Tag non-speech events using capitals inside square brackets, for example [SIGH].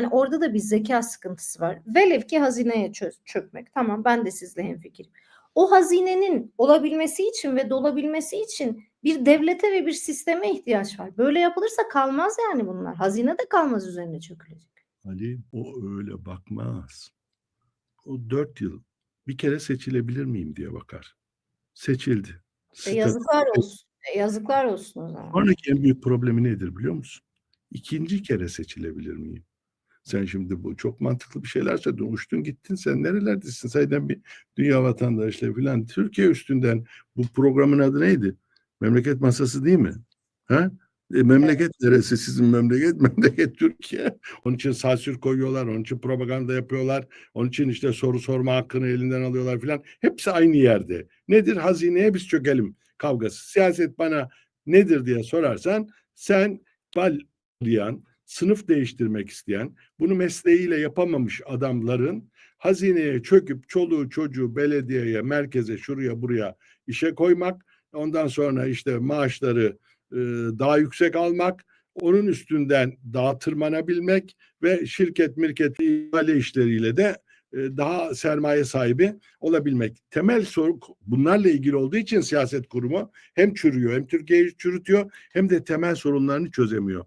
Yani orada da bir zeka sıkıntısı var. Velev ki hazineye çö- çökmek. Tamam ben de sizle hemfikirim. O hazinenin olabilmesi için ve dolabilmesi için bir devlete ve bir sisteme ihtiyaç var. Böyle yapılırsa kalmaz yani bunlar. Hazine de kalmaz üzerine çökülecek. Ali o öyle bakmaz. O dört yıl bir kere seçilebilir miyim diye bakar. Seçildi. E yazıklar olsun. E yazıklar olsun o zaman. Sonraki en büyük problemi nedir biliyor musun? İkinci kere seçilebilir miyim? Sen şimdi bu çok mantıklı bir şeyler söyledin. Uçtun gittin sen nerelerdesin? Sayden bir dünya vatandaşlığı falan. Türkiye üstünden bu programın adı neydi? Memleket masası değil mi? Ha? E, memleket neresi sizin memleket? [LAUGHS] Memleket Türkiye. Onun için sansür koyuyorlar, onun için propaganda yapıyorlar, onun için işte soru sorma hakkını elinden alıyorlar filan. Hepsi aynı yerde. Nedir? Hazineye biz çökelim kavgası. Siyaset bana nedir diye sorarsan sen balyan, sınıf değiştirmek isteyen, bunu mesleğiyle yapamamış adamların hazineye çöküp çoluğu çocuğu belediyeye, merkeze, şuraya buraya işe koymak, ondan sonra işte maaşları e, daha yüksek almak, onun üstünden daha tırmanabilmek ve şirket mirket ihale işleriyle de e, daha sermaye sahibi olabilmek. Temel soru bunlarla ilgili olduğu için siyaset kurumu hem çürüyor hem Türkiye'yi çürütüyor hem de temel sorunlarını çözemiyor.